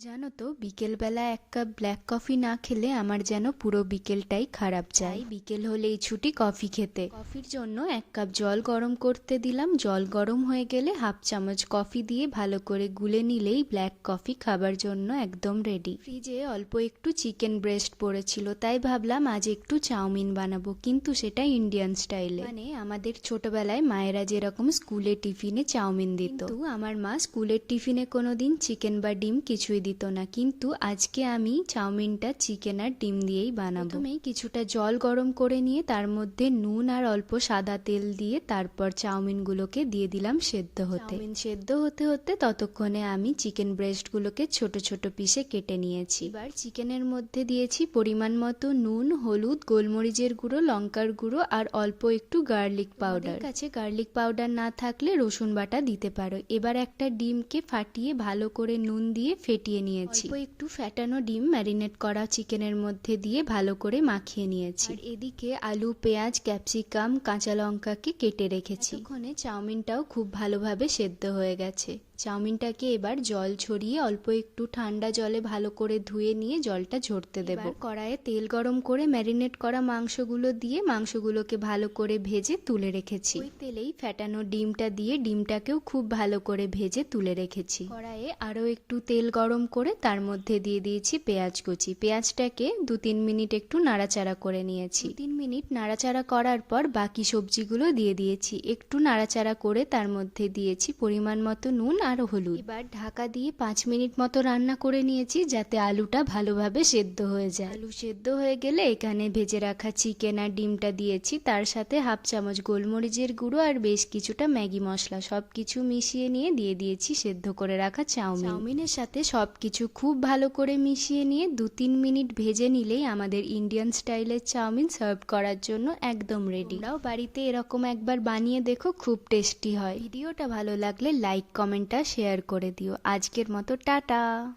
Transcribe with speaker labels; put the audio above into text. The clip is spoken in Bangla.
Speaker 1: জানো তো বিকেলবেলা এক কাপ ব্ল্যাক কফি না খেলে আমার যেন পুরো বিকেলটাই খারাপ যায়। বিকেল হলেই ছুটি কফি খেতে। কফির জন্য এক কাপ জল গরম করতে দিলাম। জল গরম হয়ে গেলে হাফ চামচ কফি দিয়ে ভালো করে গুলে নিলেই ব্ল্যাক কফি খাবার জন্য একদম রেডি ফ্রিজে অল্প একটু চিকেন ব্রেস্ট পড়েছিল তাই ভাবলাম আজ একটু চাউমিন বানাবো কিন্তু সেটা ইন্ডিয়ান স্টাইলে মানে আমাদের ছোটবেলায় মায়েরা যেরকম স্কুলে টিফিনে চাউমিন দিত। আমার মা স্কুলের টিফিনে কোনোদিন চিকেন বা ডিম কিছুই দিত না কিন্তু আজকে আমি চাউমিনটা চিকেন আর ডিম দিয়েই বানাবো। প্রথমেই কিছুটা জল গরম করে নিয়ে তার মধ্যে নুন আর অল্প সাদা তেল দিয়ে তারপর চাউমিনগুলোকে দিয়ে দিলাম সেদ্ধ হতে। চাউমিন সেদ্ধ হতে হতে ততক্ষণে আমি চিকেন ব্রেস্টগুলোকে ছোট ছোট পিসে কেটে নিয়েছি। এবার চিকেনের মধ্যে দিয়েছি পরিমাণ মতো নুন হলুদ গোলমরিচের গুঁড়ো লঙ্কার গুঁড়ো আর অল্প একটু গার্লিক পাউডার। কাছে গার্লিক পাউডার না থাকলে রসুন বাটা দিতে পারো। এবার একটা ডিমকে ফাটিয়ে ভালো করে নুন দিয়ে ফেটিয়ে নিয়েছি। অল্প একটু ফ্যাটানো ডিম ম্যারিনেট করা চিকেনের মধ্যে দিয়ে ভালো করে মাখিয়ে নিয়েছি। আর এদিকে আলু পেঁয়াজ ক্যাপসিকাম কাঁচা লঙ্কাকে কেটে রেখেছি। ওখানে চাউমিনটাও খুব ভালোভাবে সেদ্ধ হয়ে গেছে। চাউমিনটাকে এবার জল ছড়িয়ে অল্প একটু ঠান্ডা জলে ভালো করে ধুয়ে নিয়ে জলটা ঝরতে দেবো। কড়াইয়ে তেল গরম করে ম্যারিনেট করা মাংসগুলো দিয়ে মাংসগুলোকে ভালো করে ভেজে তুলে রেখেছি। ওই তেলেই ফ্যাটানো ডিমটা দিয়ে ডিমটাকেও খুব ভালো করে ভেজে তুলে রেখেছি। কড়াইয়ে আরও একটু তেল গরম করে তার মধ্যে দিয়ে দিয়েছি পেঁয়াজ কুচি। পেঁয়াজটাকে দু তিন মিনিট একটু নাড়াচাড়া করে নিয়েছি। তিন মিনিট নাড়াচাড়া করার পর বাকি সবজিগুলো দিয়ে দিয়েছি। একটু নাড়াচাড়া করে তার মধ্যে দিয়েছি পরিমাণ মতো নুন আর হলুদ। এবার ঢাকা দিয়ে পাঁচ মিনিট মতো রান্না করে নিয়েছি যাতে আলুটা ভালোভাবে সেদ্ধ হয়ে যায়। আলু সেদ্ধ হয়ে গেলে এখানে ভেজে রাখা চিকেন আর ডিমটা দিয়েছি। তার সাথে হাফ চামচ গোলমরিচের গুঁড়ো আর বেশ কিছুটা ম্যাগি মশলা সব কিছু মিশিয়ে নিয়ে দিয়ে দিয়েছি সেদ্ধ করে রাখা চাউমিন। চাউমিনের সাথে সব কিছু খুব ভালো করে মিশিয়ে নিয়ে দু তিন মিনিট ভেজে নিলেই আমাদের ইন্ডিয়ান স্টাইলের চাউমিন সার্ভ করার জন্য একদম রেডি। বাড়িতে এরকম একবার বানিয়ে দেখো খুব টেস্টি হয়। ভিডিওটা ভালো লাগলে লাইক কমেন্টটা শেয়ার করে দিও। আজকের মতো টাটা।